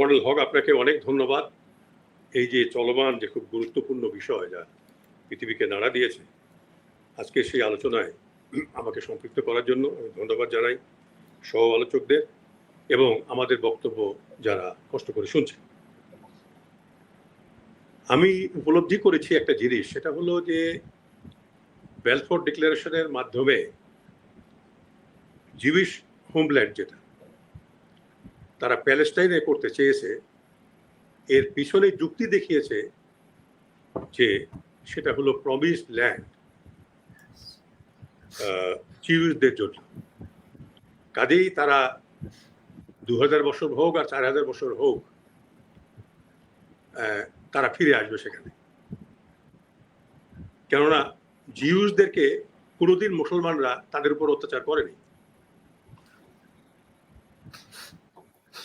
Colonel হক, আপনাকে অনেক ধন্যবাদ। এই যে চলমান যে খুব গুরুত্বপূর্ণ বিষয় যা পৃথিবীকে নাড়া দিয়েছে, আজকে সেই আলোচনায় আমাকে সম্পৃক্ত করার জন্য আমি ধন্যবাদ জানাই সহ আলোচকদের এবং আমাদের বক্তব্য যারা কষ্ট করে শুনছে আমি উপলব্ধি করেছি একটা জিনিস, সেটা হলো যে বেলফোর্ড ডিক্লারেশনের মাধ্যমে জিউইশ হোমল্যান্ড যেটা তারা প্যালেস্টাইনে করতে চেয়েছে, এর পিছনে যুক্তি দেখিয়েছে যে সেটা হলো প্রমিস ল্যান্ড চিউজদের জন্য। কাজেই তারা দু হাজার বছর হোক আর চার হাজার বছর হোক তারা ফিরে আসবে সেখানে। কেননা জিউসদেরকে কোনোদিন মুসলমানরা তাদের উপর অত্যাচার করেনি।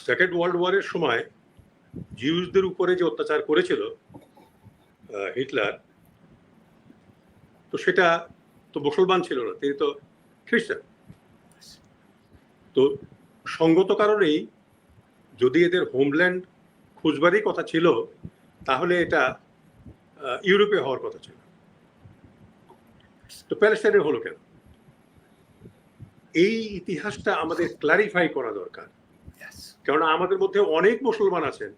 সেকেন্ড ওয়ার্ল্ড ওয়ারের সময় জিউসদের উপরে যে অত্যাচার করেছিল হিটলার, তো সেটা তো মুসলমান ছিল না, তিনি তো খ্রিস্টান। তো সঙ্গত কারণেই যদি এদের হোমল্যান্ড খুঁজবারই কথা ছিল, তাহলে এটা ইউরোপে হওয়ার কথা ছিল। তো প্যালেস্টাইনের হলো কেন? এই ইতিহাসটা আমাদের ক্লারিফাই করা দরকার. কেননা আমাদের মধ্যে অনেক মুসলমান আছেন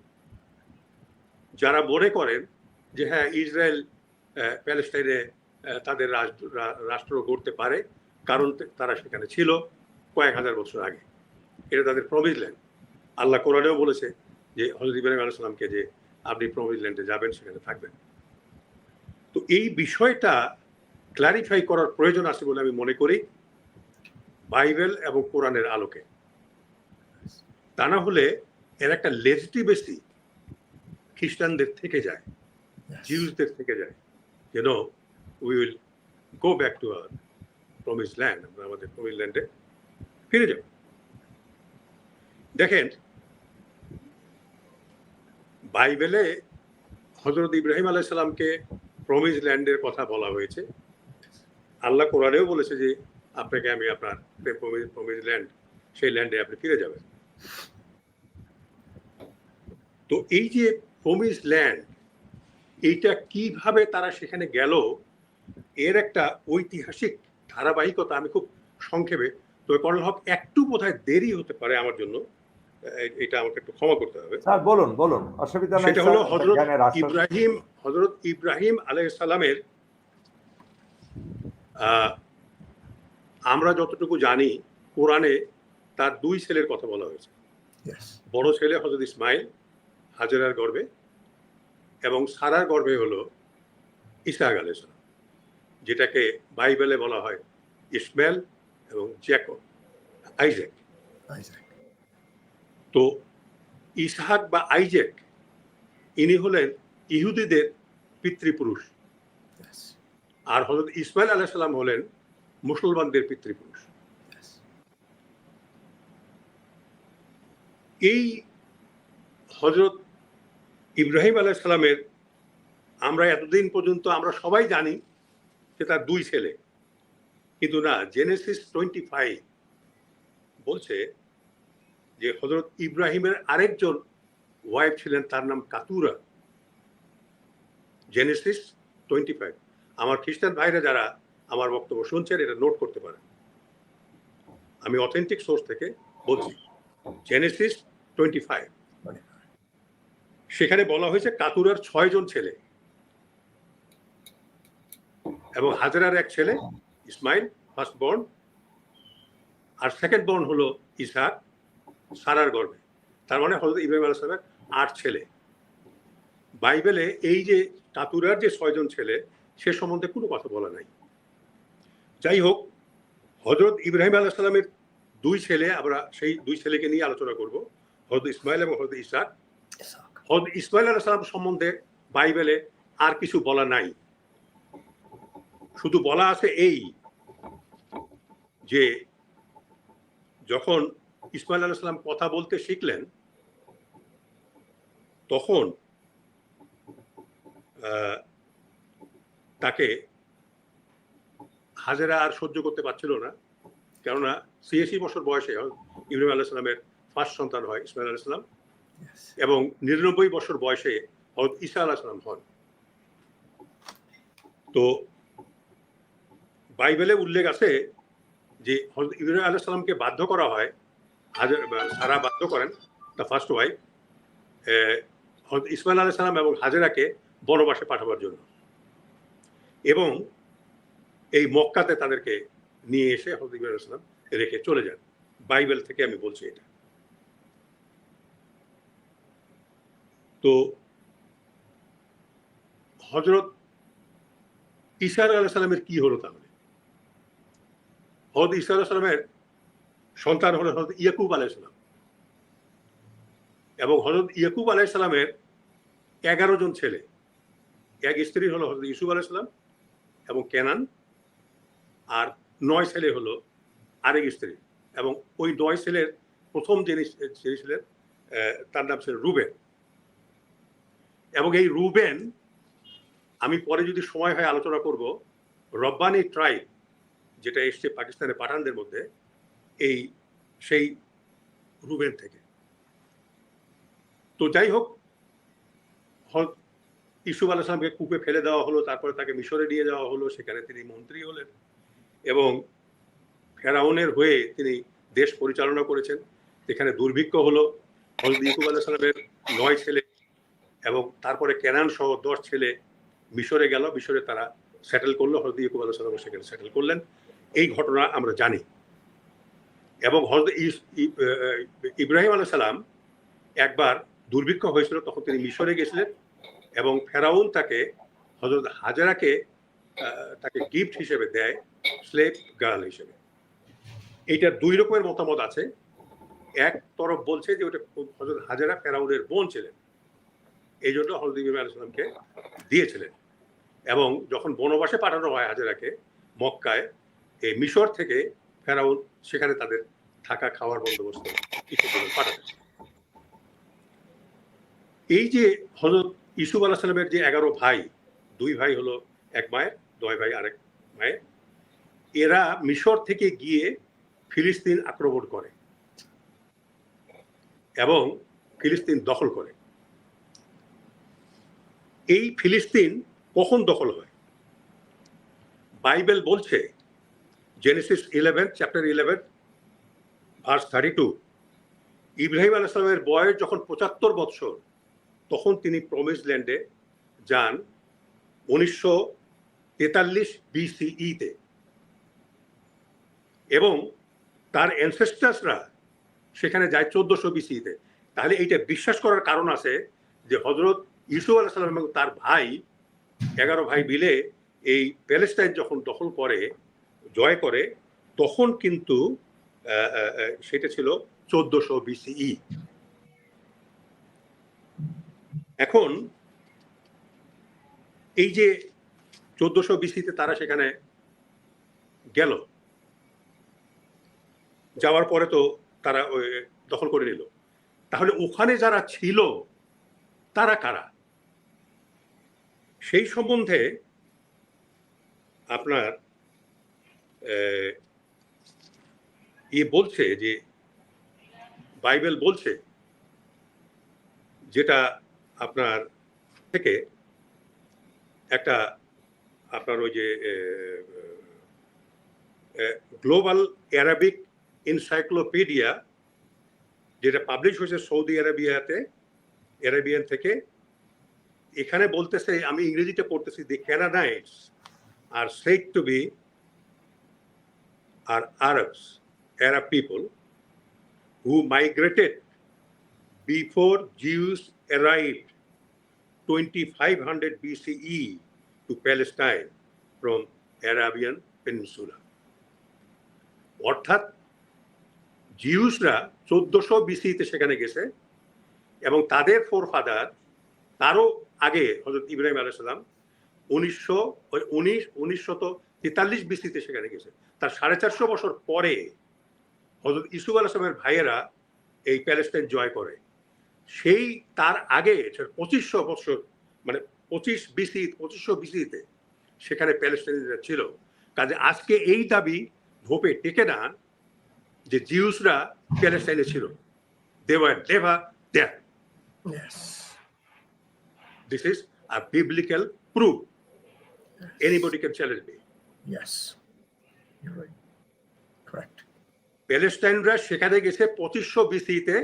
যারা মনে করেন যে হ্যাঁ ইসরায়েল প্যালেস্টাইনে তাদের রাষ্ট্র গড়তে পারে, কারণ তারা সেখানে ছিল কয়েক হাজার বছর আগে। এটা তাদের প্রমিস ল্যান্ড আল্লাহ কোরআনেও বলেছে যে হজরত ইব্রাহিম আলাইসালামকে যে আপনি প্রমিস ল্যান্ডে যাবেন, সেখানে থাকবেন। তো এই বিষয়টা ক্লারিফাই করার প্রয়োজন আছে বলে আমি মনে করি। বাইবেল এবং কোরআনের আলোকে। তা না হলে এর একটা লেজিটিমেসি খ্রিস্টানদের থেকে যায়. জিউসদের থেকে যায়। যেন we will go back to our promise land আমরা আমাদের প্রমিস ল্যান্ডে ফিরে যাব। দেখেন বাইবেলে হজরত ইব্রাহিম আলাইসাল্লামকে প্রমিস ল্যান্ডের কথা বলা হয়েছে। আল্লাহ কোরআনেও বলেছে যে আপনাকে আমি আপনার প্রমিস ল্যান্ড সেই ল্যান্ডে আপনি ফিরে যাবেন। তো এই যে প্রমিস ল্যান্ড এইটা কীভাবে তারা সেখানে গেল এর একটা ঐতিহাসিক ধারাবাহিকতা আমি খুব সংক্ষেপে তবে কর্নেল হক একটু বোধহয় দেরি হতে পারে আমার জন্য এটা আমাকে একটু ক্ষমা করতে হবে স্যার বলুন বলুন অসুবিধা নাই সেটা হলো আশ্বাস। ইব্রাহিম হজরত ইব্রাহিম আলাইসালামের আমরা যতটুকু জানি কোরআনে তার দুই ছেলের কথা বলা হয়েছে. বড় ছেলে হজরত ইসমাইল হাজেরার গর্বে এবং সারার গর্বে হলো ইসাহাক আলাইসালাম যেটাকে বাইবেলে বলা হয় ইসমাইল এবং জ্যাকব আইজ্যাক। তো ইসহাক বা আইজ্যাক ইনি হলেন ইহুদিদের পিতৃপুরুষ। আর হজরত ইসমাইল আলাহ সাল্লাম হলেন মুসলমানদের পিতৃপুরুষ Yes. এই হজরত ইব্রাহিম আলাহ সাল্লামের আমরা এতদিন পর্যন্ত আমরা সবাই জানি যে তার দুই ছেলে। কিন্তু না জেনেসিস টোয়েন্টি ফাইভ বলছে যে হজরত ইব্রাহিমের আরেকজন ওয়াইফ ছিলেন, তার নাম কাতুরা। জেনেসিস টোয়েন্টি ফাইভ আমার খ্রিস্টান ভাইরা যারা আমার বক্তব্য শুনছেন, এটা নোট করতে পারেন। আমি অথেন্টিক সোর্স থেকে বলছি। জেনেসিস টোয়েন্টি ফাইভ সেখানে বলা হয়েছে কাতুরার ছয় জন ছেলে এবং হাজারার এক ছেলে ইসমাইল ফার্স্ট বর্ন আর সেকেন্ড বর্ন হলো ইসহাক সারার গর্ভে। তার মানে হজরত ইব্রাহিম আলাইসলামের আট ছেলে। বাইবেলে এই যে কাতুরার যে ছয়জন ছেলে সে সম্বন্ধে কোনো কথা বলা নাই। যাই হোক হজরত ইব্রাহিম আলাইসাল্লামের দুই ছেলে আমরা সেই দুই ছেলেকে নিয়ে আলোচনা করব। হজরত ইসমাইল এবং হজরত ইসাক. হজরত ইসমাইল আলাহ সাল্লাম সম্বন্ধে বাইবেলে আর কিছু বলা নাই। শুধু বলা আছে এই যে যখন ইসমাইল আলাহ সাল্লাম কথা বলতে শিখলেন তখন আহ, তাকে হাজেরা আর সহ্য করতে পারছিল না। কেননা ছিয়াশি বছর বয়সে ইব্রাহিম আলাহ সাল্লামের ফার্স্ট সন্তান হয় ইসমাইল আলাহ সাল্লাম Yes. এবং নিরানব্বই বছর বয়সে হজরত ঈসা আলাহ সালাম হন। তো বাইবেলে উল্লেখ আছে যে হজরত ইব্রাহিম আলাহ সালামকে বাধ্য করা হয় হাজার সারা বাধ্য করেন দ্য ফার্স্ট ওয়াইফ হজরত ইসমাইল আলাহ সালাম এবং হাজেরাকে বনবাসে পাঠাবার জন্য। এবং এই মক্কাতে তাদেরকে নিয়ে এসে হজরত ইব্রাহিম আলাইহিস সালাম রেখে চলে যান। বাইবেল থেকে আমি বলছি এটা। তো হজরত ইসার আলাহ সালামের কি হলো তাহলে? হজরত ইসা আলাহ সালামের সন্তান হলো হজরত ইয়াকুব আলাহ সালাম। এবং হজরত ইয়াকুব আলাহ সালামের এগারো জন ছেলে, এক স্ত্রী হলো হজরত ইসুফ আলাহ সালাম এবং কেনান, আর নয় ছেলে হলো আরেক স্ত্রী। এবং ওই নয় ছেলের প্রথম যিনি ছেলে ছিলেন তার নাম ছিল রুবেন। এবং এই রুবেন, আমি পরে যদি সময় হয় আলোচনা করব, রব্বানি ট্রাইব, যেটা এসছে পাকিস্তানের পাঠানদের মধ্যে, এই, সেই রুবেন থেকে। তো যাই হোক ইসুফ আলাহ সালামকে কূপে ফেলে দেওয়া হলো, তারপরে তাকে মিশরে নিয়ে যাওয়া হলো, সেখানে তিনি মন্ত্রী হলেন এবং ফেরাউনের হয়ে তিনি দেশ পরিচালনা করেছেন এখানে দুর্ভিক্ষ হলো। ইকুব আলাহ সালামের নয় ছেলে এবং তারপরে কেনান সহ দশ ছেলে মিশরে গেল, মিশরে তারা সেটেল করল। হজরত ইকুব আলাহ সালাম সেখানে সেটেল করলেন। এই ঘটনা আমরা জানি। এবং হজরত ইব্রাহিম আলাহ সালাম একবার দুর্ভিক্ষ হয়েছিল, তখন তিনি মিশরে গেছিলেন এবং ফেরাউন তাকে, হজরত হাজারাকে তাকে গিফট হিসেবে দেয় স্লেভ গার্ল হিসেবে। এইটার দুই রকমের মতামত আছে। এক তরফ বলছে যে ওটা হজরত হাজারা ফেরাউনের বোন ছিলেন। এই জন্য হজরত ইব্রাহিম আলাইহিস সালামকে দিয়েছিলেন। এবং যখন বনবাসে পাঠানো হয় হাজারাকে, মক্কায়, এই মিশর থেকে ফেরাউন সেখানে তাদের থাকা খাওয়ার বন্দোবস্ত পাঠাতেন। এই যে হজরত ইসুফ আলাহ সালামের যে এগারো ভাই, দুই ভাই হলো এক মায়ের নয় ভাই আরেক মায়ের, এরা মিশর থেকে গিয়ে ফিলিস্তিন আক্রমণ করে এবং ফিলিস্তিন দখল করে। এই ফিলিস্তিন কখন দখল হয়? বাইবেল বলছে Genesis eleven chapter eleven verse thirty two Ibrahim আলাইসলামের বয়স যখন পঁচাত্তর বৎসর, তখন তিনি প্রমিস ল্যান্ডে যান উনিশশো তেতাল্লিশ বিসিইতে এবং তার অ্যানসেস্টার্সরা সেখানে যায় চোদ্দশো বিসিতে তাহলে এইটা বিশ্বাস করার কারণ আছে যে হজরত ইসুফ আল্লাহ সাল্লাম এবং তার ভাই, এগারো ভাই মিলে এই প্যালেস্টাইন যখন দখল করে, জয় করে, তখন কিন্তু সেটা ছিল চোদ্দশো বিসিই। এখন, এই যে চোদ্দশো বিসিতে তারা সেখানে গেল, যাওয়ার পরে তো তারা দখল করে নিল। তাহলে ওখানে যারা ছিল, তারা কারা? সেই সম্বন্ধে আপনার আহ, ইয়ে বলছে যে বাইবেল বলছে যেটা আপনার থেকে একটা আপনার ওই যে গ্লোবাল অ্যারাবিক ইনসাইক্লোপিডিয়া যেটা পাবলিশ হয়েছে সৌদি আরবিয়াতে অ্যারাবিয়ান থেকে এখানে বলতেছে, আমি ইংরেজিতে পড়তেছি the Canaanites are set to be are Arabs এর people who migrated before Jews arrive twenty five hundred BCE to Palestine from Arabian peninsula অর্থাৎ জিউসরা চোদ্দশো বিসিতে সেখানে গেছে এবং তাদের ফোর ফাদার তারও আগে হজরত ইব্রাহিম আলাইসাল্লাম উনিশশো উনিশ, উনিশশত তেতাল্লিশ বিসিতে সেখানে গেছে তার সাড়ে চারশো বছর পরে হজরত ইসুফ আলাইসলামের ভাইয়েরা এই প্যালেস্টাইন জয় করে। সেই, তার আগে পঁচিশশো বছর মানে পঁচিশ বিসি পঁচিশশো বিসিতে সেখানে প্যালেস্টাইনিরা ছিল। কাজে আজকে এই দাবি ভোপে টেকে না যে জিউসরা প্যালেস্টাইনে ছিল। দেওয়ার Deva Yes. This is a biblical proof. Anybody can challenge me. Yes. You're right. Correct. প্যালেস্টাইনরা সেখানে গেছে পঁচিশশো বিসিতে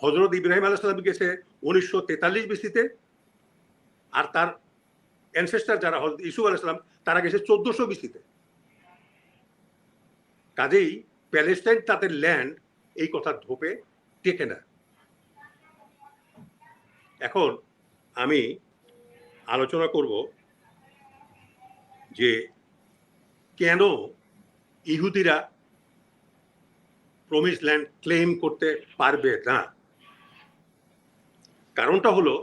হজরত ইব্রাহিম আলাইসাল্লাম গেছে উনিশশো তেতাল্লিশ বিসিতে আর তার অ্যানসেস্টার যারা হজরত ইসুফ আলাইসাল্লাম তারা গেছে চোদ্দশো বিসিতে কাজেই প্যালেস্টাইন তাদের ল্যান্ড এই কথা ধোপে টেকে না এখন আমি আলোচনা করব যে কেন ইহুদিরা প্রমিস ল্যান্ড ক্লেম করতে পারবে না। কারণটা হলো,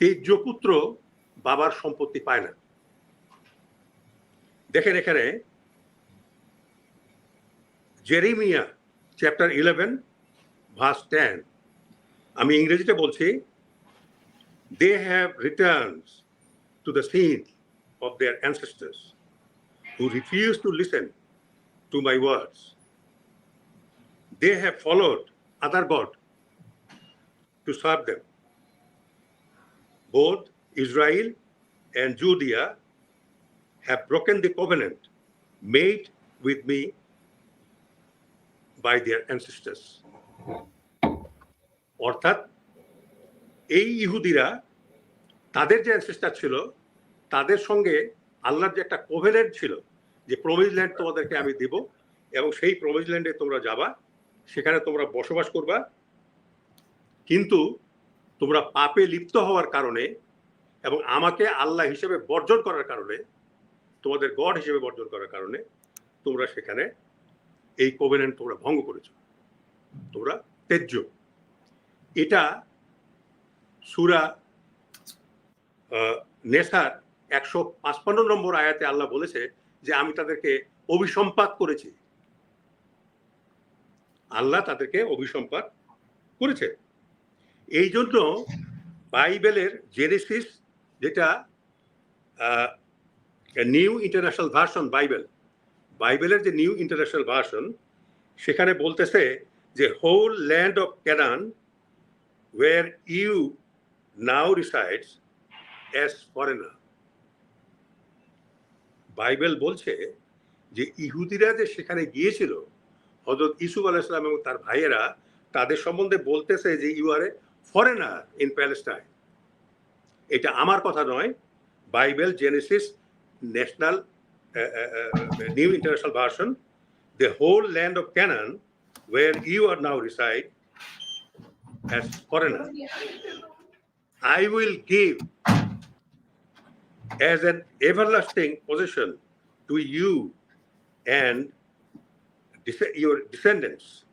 তেজ্য পুত্র বাবার সম্পত্তি পায় না। দেখেন এখানে Jeremiah chapter eleven verse ten আমি ইংরেজিতে বলছি They have returns to the sin of their ancestors who refuse to listen to my words they have followed other God to serve them. Both Israel and Judea have broken the covenant made with me by their ancestors. অর্থাৎ এই ইহুদিরা তাদের যে ancestor ছিল, তাদের সঙ্গে আল্লাহর যে একটা কোভেনেন্ট ছিল, যে প্রমিজ ল্যান্ড তোমাদেরকে আমি দিব, এবং সেই প্রমিজ ল্যান্ডে তোমরা যাবা, সেখানে তোমরা বসবাস করবা। কিন্তু তোমরা পাপে লিপ্ত হওয়ার কারণে এবং আমাকে আল্লাহ হিসেবে বর্জন করার কারণে, তোমাদের গড হিসেবে বর্জন করার কারণে, তোমরা সেখানে এই কোভেনেন্ট তোমরা ভঙ্গ করেছ। তোমরা তেজ্য। এটা সুরা নেশার একশো পাঁচপান্ন নম্বর আয়াতে আল্লাহ বলেছে যে আমি তাদেরকে অভিসম্পাত করেছি। আল্লাহ তাদেরকে অভিসম্পাত করেছে। এই জন্য বাইবেলের জেনেসিস যেটা নিউ ইন্টারন্যাশনাল ভার্সন বাইবেল, বাইবেলের যে নিউ ইন্টারন্যাশনাল ভার্সন, সেখানে বলতেছে যে whole land of Canaan where you now resides as foreigner Bible বলছে যে ইহুদিরা যে সেখানে গিয়েছিল হজরত ইসুফ আলাইসালাম এবং তার ভাইয়েরা, তাদের সম্বন্ধে বলতেছে যে you are a foreigner in Palestine এটা আমার কথা নয়, Bible Genesis national new international version the whole land of Canaan where you are now reside as foreigner I will give as an everlasting possession to you and your descendants.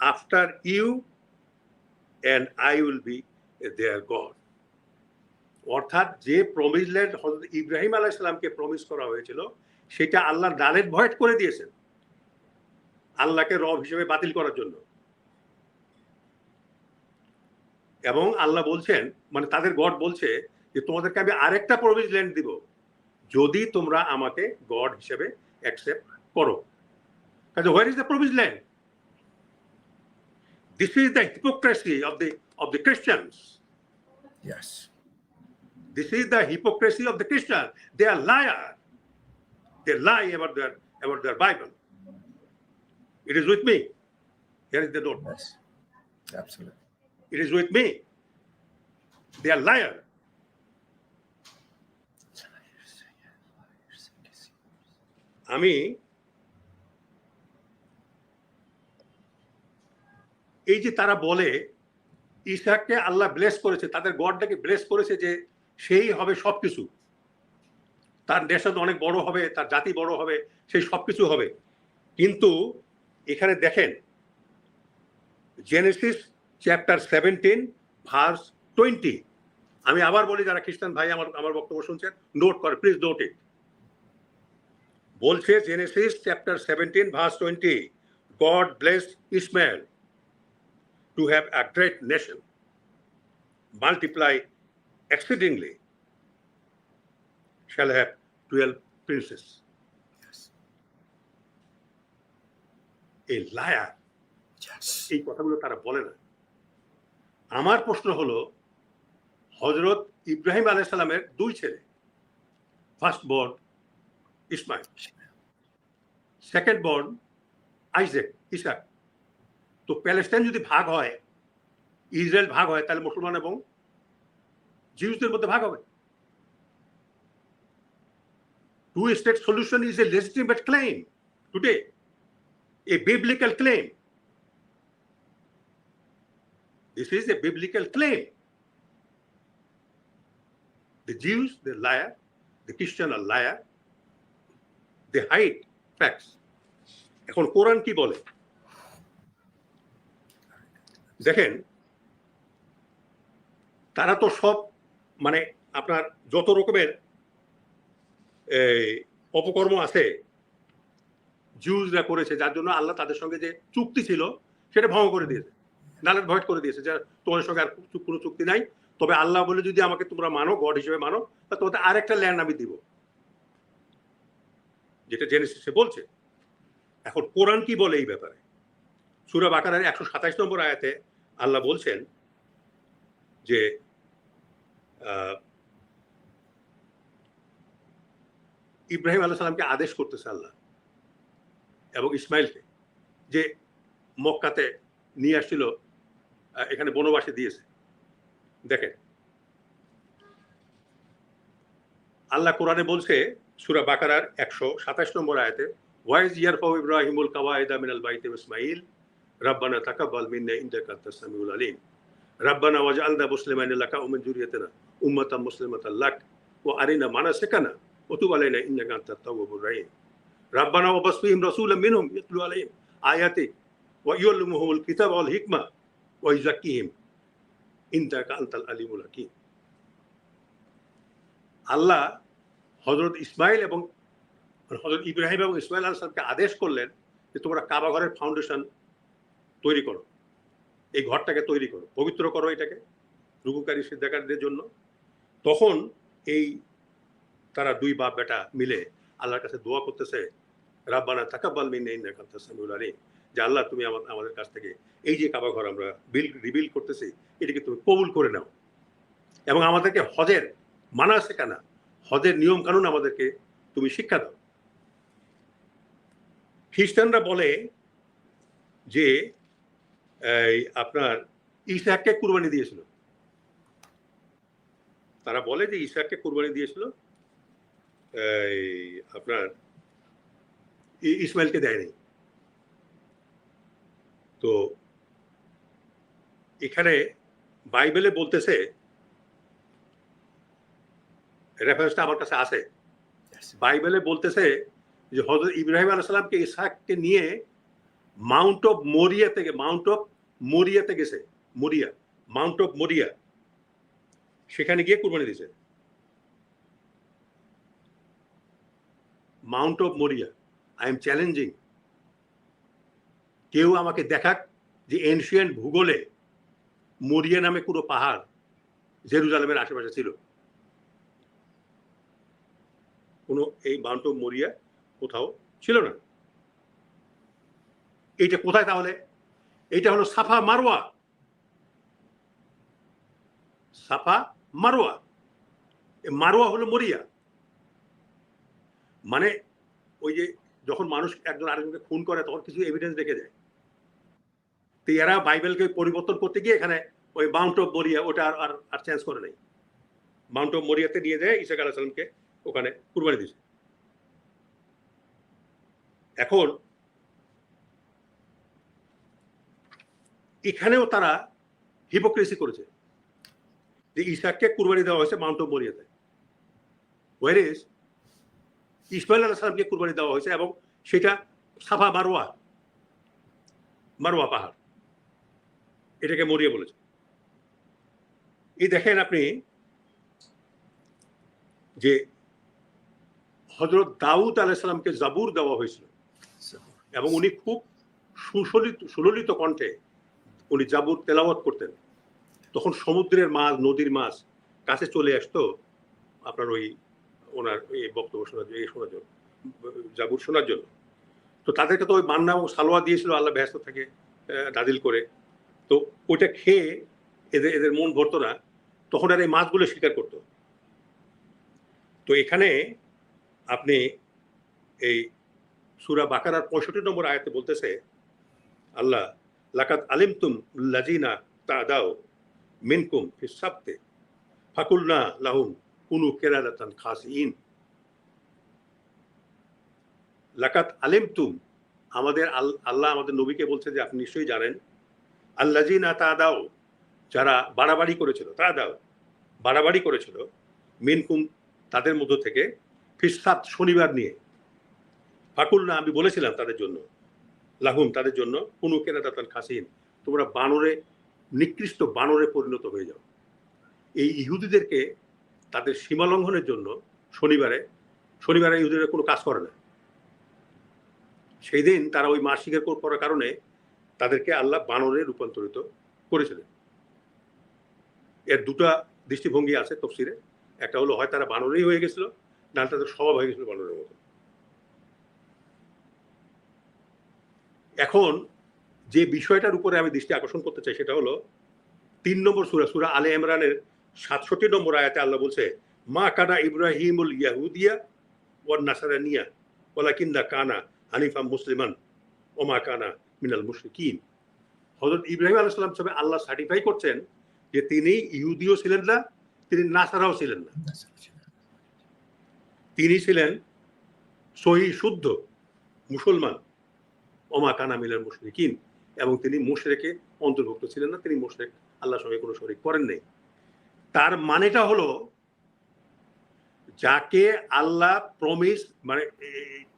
After you, and I will be their God. অর্থাৎ যে promise land হজরত Ibrahim আলাইসালামকে promise করা হয়েছিল সেটা আল্লাহ ডালেট void করে দিয়েছেন। আল্লাহকে রব হিসেবে বাতিল করার জন্য। এবং আল্লাহ বলছেন মানে তাদের গড বলছে যে তোমাদেরকে আমি আরেকটা প্রমিস ল্যান্ড দিব যদি তোমরা আমাকে গড হিসেবে অ্যাকসেপ্ট করো কাজে where is the promise land this is the hypocrisy of the of the Christians Yes. This is the hypocrisy of the Christian. They are liar. They lie about their about their Bible. It is with me. Here is the note. Yes. Absolutely. It is with me. They are liar. আমি এই যে তারা বলে ইসাককে আল্লাহ bless করেছে, তাদের গডটাকে bless করেছে যে সেই হবে সব কিছু তার নেশন অনেক বড় হবে, তার জাতি বড় হবে, সেই সব কিছু হবে। কিন্তু এখানে দেখেন Genesis chapter seventeen verse twenty আমি আবার বলি, যারা খ্রিস্টান ভাই, আমার আমার বক্তব্য শুনছেন নোট করে প্লিজ নোট ইট বলছে Genesis chapter seventeen verse twenty God bless Ismail to have a great nation multiply exceedingly shall have 12 princes. Yes. A liar. এই কথাগুলো তারা বলে না আমার প্রশ্ন হলো হজরত ইব্রাহিম আলাইসাল্লামের দুই ছেলে first born Ismail second born Isaac Ishaq তো প্যালেস্টাইন যদি ভাগ হয় ইসরায়েল ভাগ হয় তাহলে মুসলমান এবং জিউসদের মধ্যে ভাগ হবে two state solution is a legitimate claim today a biblical claim This is a biblical claim. The Jews, they're liar. The Christian are liar. They hide facts. এখন কোরআন কি বলে? দেখেন তারা তো সব মানে আপনার যত রকমের এই, অপকর্ম আছে জিউজরা করেছে যার জন্য আল্লাহ তাদের সঙ্গে যে চুক্তি ছিল সেটা ভঙ্গ করে দিয়েছে। নালের ভয়েড করে দিয়েছে যে তোমাদের সঙ্গে আর কোনো চুক্তি নাই। তবে আল্লাহ বলে যদি আমাকে তোমরা মানো গড হিসেবে মানো তা তোমাদের আরেকটা ল্যান্ড আমি দিব। যেটা জেনেসিসে বলছে। এখন কোরআন কি বলে এই ব্যাপারে? সুরা বাকারের একশো সাতাইশ নম্বর আয়াতে আল্লাহ বলছেন যে ইব্রাহিম আল্লাহ সাল্লামকে আদেশ করতেছে আল্লাহ এবং ইসমাইলকে যে মক্কাতে নিয়ে আসছিল এখানে বনবাসে দিয়েছে। দেখেন আল্লাহ কোরআনে বলছে, সুরা বাকারার একশো সাতাশ নম্বর আয়াতে, ওয়াইজ ইয়ারফাউ ইব্রাহিমুল কাওয়াইদা মিনাল বাইতে ইসমাইল রাব্বানা তাকাব্বাল মিন্না আনতাস সামিউল আলিম, রাব্বানা ওয়াজআলনা মুসলিমাইন লাকা ওয়া মিন যুররিয়াতিনা উম্মাতান মুসলিমাতান লাক, ওয়া আরিনা মানাসিকানা, ওয়া তুব আলাইনা ইন্নাকা আনতাত তাওয়াবুর রহিম, রাব্বানা ওয়া বাসফিহিম রাসূলাম মিনহুম ইয়াতলু আলাইহিম আয়াতিক ওয়া ইউআল্লিমুহুমুল কিতাবা ওয়াল হিকমা, ওয়া ইউযাক্কিহিম ইন্নাকা আনতাল আলিমুল হাকীম। আল্লাহ হজরত ইসমাইল এবং হজরত ইব্রাহিম এবং ইসমাইল আলসালামকে আদেশ করলেন যে তোমরা কাবা ঘরের ফাউন্ডেশন তৈরি করো। এই ঘরটাকে তৈরি করো, পবিত্র করো এটাকে রুকুকারী সিদ্ধাকারীদের জন্য। তখন এই তারা দুই বাপ বেটা মিলে আল্লাহর কাছে দোয়া করতেছে, রাব্বানা তাকাব্বাল মিন্না ইন্নাকা আনতাস সামিউল আলিম। যে আল্লাহ, তুমি আমা- আমাদের কাছ থেকে এই যে কাবা ঘর আমরা বিল রিবিল করতেছি, এটাকে তুমি কবুল করে নাও। এবং আমাদেরকে হজের মানা শেখানা হজের নিয়ম কানুন আমাদেরকে তুমি শিক্ষা দাও। খ্রিস্টানরা বলে যে আপনার ইসাককে কুরবানি দিয়েছিল। তারা বলে যে ইসাককে কুরবানি দিয়েছিল আপনার ইসমাইলকে দেয়নি। তো এখানে বাইবেলে বলতেছে রেফারেন্সটা আমার কাছে আছে। বাইবেলে বলতেছে যে হজরত ইব্রাহিম আলাইসাল্লামকে ইসাককে নিয়ে মাউন্ট অফ মরিয়া থেকে মাউন্ট অফ মরিয়াতে গেছে মরিয়া মাউন্ট অফ মরিয়া। সেখানে গিয়ে কুরবানি দিয়েছে। Mount of Moriah I am challenging কেউ আমাকে দেখাক যে এনশিয়েন্ট ভূগোলে মরিয়া নামে কোনো পাহাড় জেরুজালেমের আশেপাশে ছিল। কোনো এই অফ মরিয়া কোথাও ছিল না। এইটা কোথায় তাহলে? এইটা হলো সাফা মারোয়া সাফা মারোয়া মারোয়া হলো মরিয়া। মানে ওই যে যখন মানুষ একজন আরেকজনকে খুন করে, তখন কিছু এভিডেন্স রেখে দেয়। তো এরা বাইবেলকে পরিবর্তন করতে গিয়ে এখানে ওই মাউন্ট অফ মরিয়া ওটা আর আর আর চেঞ্জ করে নেই। মাউন্ট অফ মরিয়াতে নিয়ে যায় ইসাক আলাহ সালামকে। ওখানে কুরবানি দিয়েছে। এখন এখানেও তারা হিপোক্রেসি করেছে যে ইসাককে কুরবানি দেওয়া হয়েছে মাউন্ট মরিয়াতে। ওয়ারেস ইসমাইল আলাহ সালামকে কুরবানি দেওয়া হয়েছে এবং সেটা সাফা মারোয়া মারোয়া পাহাড়, এটাকে মরিয়া বলেছে। এই দেখেন আপনি যে হজরত দাউদ আলাইসালামকে জাবুর দেওয়া হয়েছিল। এবং উনি খুব সুসলিত সুললিত কণ্ঠে উনি জাবুর তেলাওয়াত করতেন। তখন সমুদ্রের মাছ, নদীর মাছ কাছে চলে আসতো। আপনার ওই ওনার এই বক্তব্য শোনার জন্য, এই শোনার জন্য, জাবুর শোনার জন্য। তো তাদেরকে তো ওই মান্না এবং সালোয়া দিয়েছিল, আল্লাহ ব্যস্ত থাকে দাদিল করে। তো ওইটা খেয়ে এদের এদের মন ভরতো না, তখন আর এই মাছগুলো শিকার করতো। তো এখানে আপনি এই সুরা বাকারার পঁয়ষট্টি নম্বর আয়াতে বলতেছে, আল্লাহ লাকাত আলিমতুম লাজিনা তা দাও মিনকুম ফিস সাবতে, ফাকুলনা লাহুম কুনু কেরাদাতান খাসিন লাকাত আলিমতুম, আমাদের আল- আল্লাহ আমাদের নবীকে বলছে যে আপনি নিশ্চয়ই জানেন আল্লাজিনা তা দাও যারা বাড়াবাড়ি করেছিল তা দাও বাড়াবাড়ি করেছিল, মিনকুম তাদের মধ্য থেকে ফিসাত শনিবার নিয়ে। ফাকুল না, আমি বলেছিলাম তাদের জন্য। লাহুম, তাদের জন্য। কোনো কেনাদাতান খাসিন তোমরা বানরে, নিকৃষ্ট বানরে পরিণত হয়ে যাও। এই ইহুদিদেরকে তাদের সীমা লঙ্ঘনের জন্য শনিবারে শনিবারে ইহুদিরা কোনো কাজ করে না। সেই দিন তারা ওই মাস স্বীকার করার কারণে তাদেরকে আল্লাহ বানরে রূপান্তরিত করেছিলেন। এর দুটা দৃষ্টিভঙ্গি আছে তফসিরে একটা হলো, হয় তারা বানরেই হয়ে গেছিল না তাদের স্বভাব হয়ে গেছিল বানরের মতো। এখন যে বিষয়টার উপরে আমি দৃষ্টি আকর্ষণ করতে চাই সেটা হলো তিন নম্বর সুরা সুরা আলে ইমরানের সাতষট্টি নম্বর আয়াতে আল্লাহ বলছে, মা কানা ইব্রাহিমুল ইয়াহুদিয়া ওয়ান নাসারানিয়া, ওয়ালাকিন্না কানা হানিফা মুসলিমান ওমা কানা মিনাল মুশরিকিন। হযরত ইব্রাহিম আলাইহিস সালাম সবে আল্লাহ সার্টিফাই করছেন যে তিনি ইহুদিও ছিলেন না, তিনি নাসারাও ছিলেন না। তিনি ছিলেন সহি শুদ্ধ মুসলমান। ওমা কানা মিলার মুশরিকিন। এবং তিনি মুশরেকে অন্তর্ভুক্ত ছিলেন না, তিনি মুশরেক, আল্লাহর সঙ্গে কোনো শরিক করেন নাই। তার মানেটা হলো, যাকে আল্লাহ প্রমিস মানে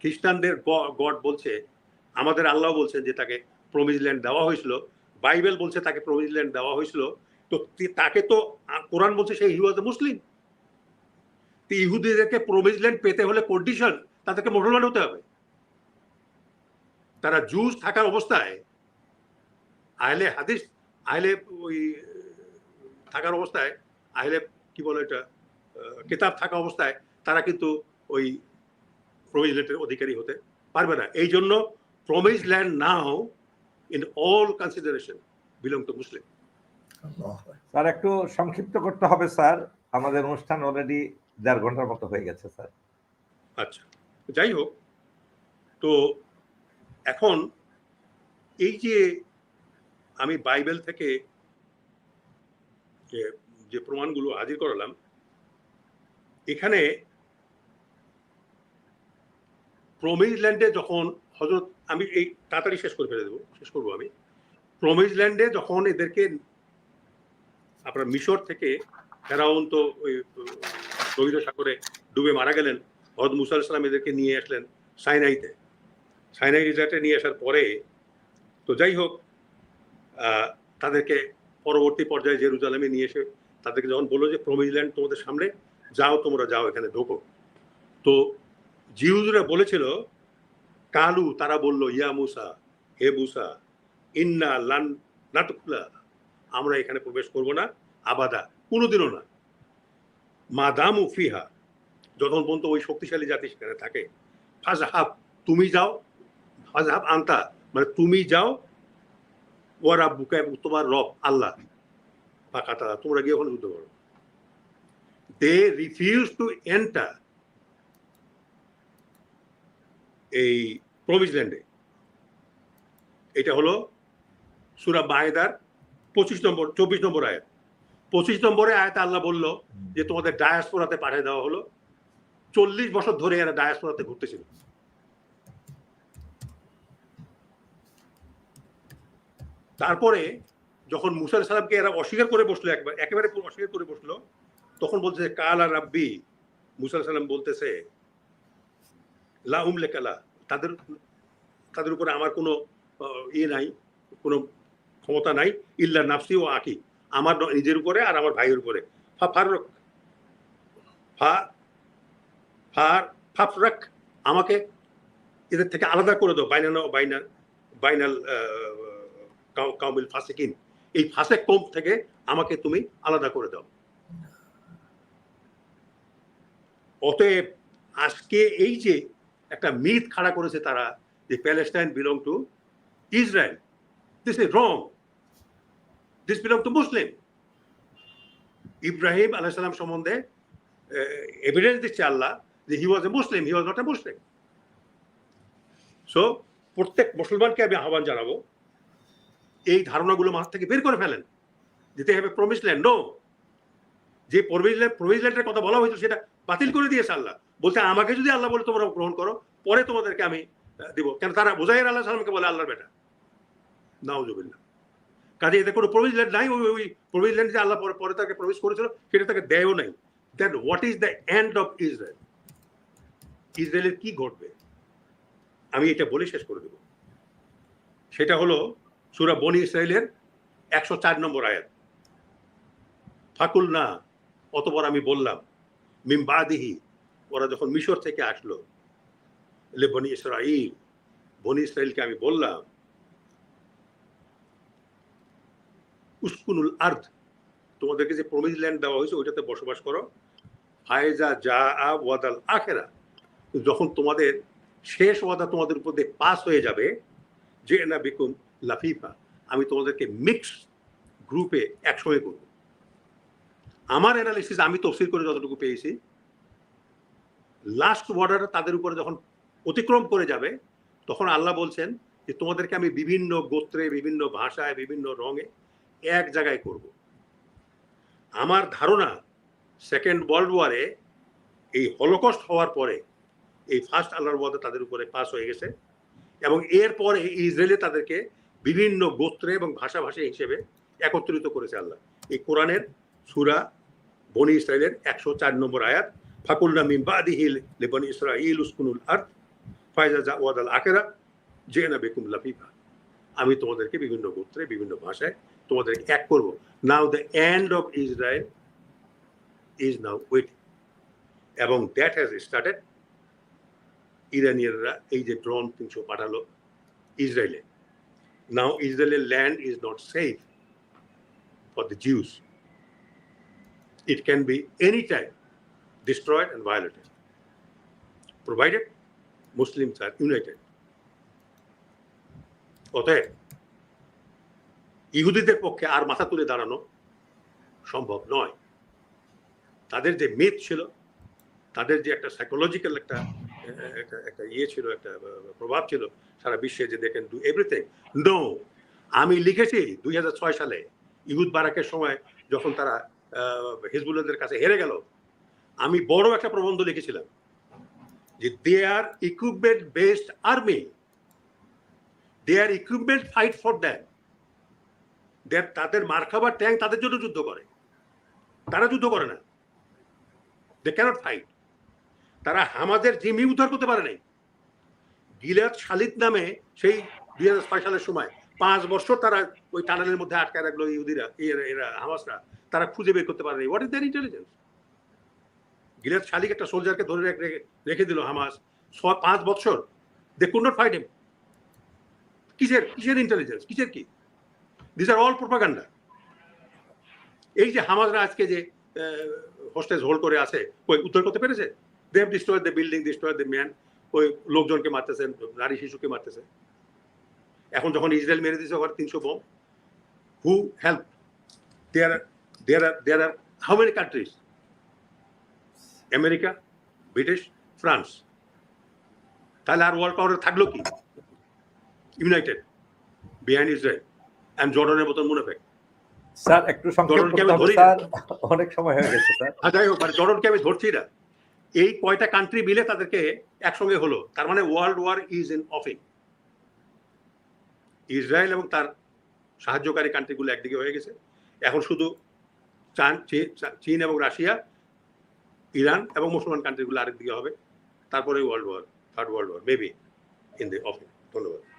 খ্রিস্টানদের গড বলছে, আমাদের আল্লাহ বলছেন যে তাকে প্রমিস ল্যান্ড দেওয়া হয়েছিল, বাইবেল বলছে তাকে প্রমিস ল্যান্ড দেওয়া হয়েছিল, তো তাকে তো কোরআন বলছে সেই হি ওয়াজ মুসলিম। ইহুদিদেরকে প্রমিস ল্যান্ড পেতে হলে কন্ডিশন তাদেরকে মুসলমান হতে হবে। তারা জুস থাকার অবস্থায় আহলে হাদিস আহলে ওই থাকার অবস্থায় আহলে কি বলে এটা কিতাব থাকা অবস্থায় তারা কিন্তু ওই প্রমিস ল্যান্ডের অধিকারী হতে পারবে না। এই জন্য promise land now in all consideration belong to Muslim. Sir একটু সংক্ষিপ্ত করতে হবে স্যার। আমাদের অনুষ্ঠান অলরেডি দেড় ঘণ্টার মতো হয়ে গেছে, স্যার। আচ্ছা যাই হোক, তো এখন এই যে আমি বাইবেল থেকে যে প্রমাণগুলো হাজির করালাম, এখানে প্রমিজ ল্যান্ডে যখন হজরত আমি এই তাড়াতাড়ি শেষ করে ফেলে দেবো, শেষ করব আমি। প্রমিজ ল্যান্ডে যখন এদেরকে আপনার মিশর থেকে ফেরাউন তো ওই রবীন্দ্র সাগরে ডুবে মারা গেলেন হদ মুসা সালাম এদেরকে নিয়ে আসলেন সাইনাইতে। সাইনাই রিজার্টে নিয়ে আসার পরে, তো যাই হোক তাদেরকে পরবর্তী পর্যায়ে জেরুজালেমে নিয়ে এসে তাদেরকে যখন বলল যে প্রমিজল্যান্ড তোমাদের সামনে, যাও তোমরা, যাও এখানে, ঢোকো। তো জিহুদরা বলেছিল, কালু, তারা বলল, ইয়া মুসা, হে মুসা, ইন্না লান নাটকুলা আমরা এখানে প্রবেশ করব না, আবাদা, কোনোদিনও না। মা দামু ফিহা যখন পর্যন্ত ওই শক্তিশালী জাতি সেখানে থাকে, ফাজহাব, তুমি যাও, ফাজহাব আন্তা মানে তুমি যাও ও রাব্বুকা, এবং তোমার রব, আল্লাহ বা কাতা তোমরা গিয়ে ওখানে যুদ্ধ করো। দে রিফিউজ টু এন্টার এই প্রভিজল্যান্ডে এটা হলো সুরা বায়দার পঁচিশ নম্বর, চব্বিশ নম্বর আয়াত। পঁচিশ নম্বরে আয়াত আল্লাহ বলল যে তোমাদের ডায়াসপোরাতে পাঠিয়ে দেওয়া হলো। চল্লিশ বছর ধরে এরা ডায়াসপোরাতে ঘুরতেছিল। তারপরে যখন মুসা সালামকে এরা অস্বীকার করে বসল একবার একেবারে পুরো অস্বীকার করে বসল তখন বলছে কাল আর রাব্বি। মুসা সালাম বলতেছে লা উমলে কালা তাদের তাদের উপরে আমার কোনো ইয়ে নাই কোনো ক্ষমতা নাই ইল্লা নাফসি ও আকি। আমার নিজের উপরে আর আমার ভাইয়ের উপরে। ফার আমাকে এদের থেকে আলাদা করে দাও, বাইনাল বাইনাল বাইনাল কাউ- কাউমিল ফাসিকিন। এই ফাসেক কম থেকে আমাকে তুমি আলাদা করে দাও। অতএব আজকে এই যে একটা মিথ খাড়া করেছে তারা, যে Palestine belong to Israel, this is wrong. This belong to Muslim Ibrahim আলাইসালাম সম্বন্ধে এভিডেন্স দিচ্ছে আল্লাহ যে হি ওয়াজ এ মুসলিম হি was not a Muslim so প্রত্যেক মুসলমানকে আমি আহ্বান জানাব, এই ধারণাগুলো মাথা থেকে বের করে ফেলেন। দিতে হবে প্রমিস ল্যান্ড নো যে প্রমিস ল্যান্ড প্রমিস ল্যান্ডের কথা বলা হয়েছিল সেটা বাতিল করে দিয়েছে আল্লাহ। বলছে, আমাকে যদি আল্লাহ বলে তোমরা গ্রহণ করো, পরে তোমাদেরকে আমি দিব। কেন তারা বোঝাই আল্লাহ সালামকে বলে আল্লাহর বেটা। নাও নাউজুবিল্লাহ। কাজে এতে কোনো প্রভিজ ল্যান্ড নাই, ওই ওই প্রভিজ ল্যান্ড আল্লাহ পরে পরে তাকে প্রবেশ করেছিল, সেটা তাকে দেয়ও নাই। Then what is the end of Israel ইসরায়েলের কি ঘটবে? আমি এটা বলে শেষ করে দেব। সেটা হলো সুরা বনি ইসরায়েলের একশো চার নম্বর আয়াত। ফাকুল না অতবার আমি বললাম মিম বাদিহি, ওরা যখন মিশর থেকে আসলো বনি ইসরাইল, বনি ইসরায়েলকে আমি বললাম উস্কুনুল আর্থ তোমাদেরকে যে প্রমিজ ল্যান্ড দেওয়া হয়েছে, ওইটাতে বসবাস করো। ফায়জা যা আ ওয়াদাল আখেরা, যখন তোমাদের শেষ ওয়াদা তোমাদের উপর দিয়ে পাস হয়ে যাবে যে না বিকুম লাফিফা, আমি তোমাদেরকে মিক্স গ্রুপে একসঙ্গে করব। আমার অ্যানালিসিস আমি তফসিল করে যতটুকু পেয়েছি লাস্ট বর্ডার তাদের উপরে যখন অতিক্রম করে যাবে, তখন আল্লাহ বলছেন যে, তোমাদেরকে আমি বিভিন্ন গোত্রে, বিভিন্ন ভাষায়, বিভিন্ন রঙে এক জায়গায় করব। আমার ধারণা সেকেন্ড ওয়ার্ল্ড ওয়ারে এই হলোকস্ট হওয়ার পরে এই ফার্স্ট আল্লাহর ওয়াদা তাদের উপরে পাস হয়ে গেছে এবং এরপরে ইসরায়েলে তাদেরকে বিভিন্ন গোত্রে এবং ভাষাভাষী হিসেবে একত্রিত করেছে আল্লাহ। এই কোরআনের সুরা বনি ইসরায়েলের একশো চার নম্বর আয়াত ফাকুল্লা মিম বাদিহিল লেবনি ইসরাইল উসকুনুল আর্থ ফায়জা জা ওয়াদাল আকেরা জেনা বেকুম লাফিফা। আমি তোমাদেরকে বিভিন্ন গোত্রে, বিভিন্ন ভাষায় তোমাদেরকে এক করব now the end of Israel is now waiting এবং দ্যাট হ্যাজ স্টার্টেড ইরানিয়ানরা এই যে ড্রোন তিনশো পাঠালো ইসরায়েলে নাও ইসরায়েলের land is not safe for the Jews it can be any time destroyed and violated, provided Muslims are united. অতএব ইহুদিদের পক্ষে আর মাথা তুলে দাঁড়ানো সম্ভব নয়। তাদের যে মেদ ছিল, তাদের যে একটা সাইকোলজিক্যাল একটা একটা ইয়ে ছিল, একটা প্রভাব ছিল সারা বিশ্বে যে দেখেন ডু এভরিথিং নো আমি লিখেছি দুই হাজার ছয় সালে ইহুদ বারাকের সময় যখন তারা হিজবুল্লাদের কাছে হেরে গেল, আমি বড় একটা প্রবন্ধ লিখেছিলাম যে they are equipment based army they are equipment fight for them তাদের মার্কাবার ট্যাঙ্ক তাদের জন্য যুদ্ধ করে। তারা যুদ্ধ করে না। দে ক্যানট ফাইট তারা হামাদের জিমি উদ্ধার করতে পারে নাই। গিলাদ শালিদ নামে সেই দুই হাজার ছয় সালের সময় পাঁচ বছর তারা ওই টানেলের মধ্যে আটকায় রাখল ইহুদিরা এরা হামাসরা। তারা খুঁজে বের করতে পারেনি what is there intelligence Gilad Shalit একটা সোলজারকে ধরে রেখে- দিল হামাস। ছ- পাঁচ বছর। They could not fight him কিসের কিসের ইন্টেলিজেন্স কিসের কি? দিস আর অল প্রোপাগান্ডা এই যে হামাজরা আজকে যে হোস্টেজ হোল্ড করে আছে ওই উদ্ধার করতে পেরেছে? They have destroy the building destroy the man ওই লোকজনকে মারতেছে নারী শিশুকে মারতেছে। এখন যখন ইসরায়েল মেরে দিয়েছে ওখানে তিনশো bomb who help there there are there are how many countries America British France তাহলে আর ওয়ার্ল্ড পাওয়ার থাকল কি? ইউনাইটেড বিহাইন্ড ইসরায়েল অ্যান্ড জর্ডনের মতন মুনাফেক স্যার একটু সংক্ষেপ করতে স্যার অনেক সময় হয়ে গেছে স্যার। যাই হোক মানে জর্ডনকে আমি ধরছি না। এই কয়টা কান্ট্রি মিলে তাদেরকে একসঙ্গে হলো তার মানে world war is in offing Israel এবং তার সাহায্যকারী কান্ট্রিগুলো একদিকে হয়ে গেছে। এখন শুধু চান- এবং রাশিয়া ইরান এবং মুসলমান কান্ট্রিগুলো আরেক দিকে হবে। তারপরে world war third world war maybe in the offing ধন্যবাদ।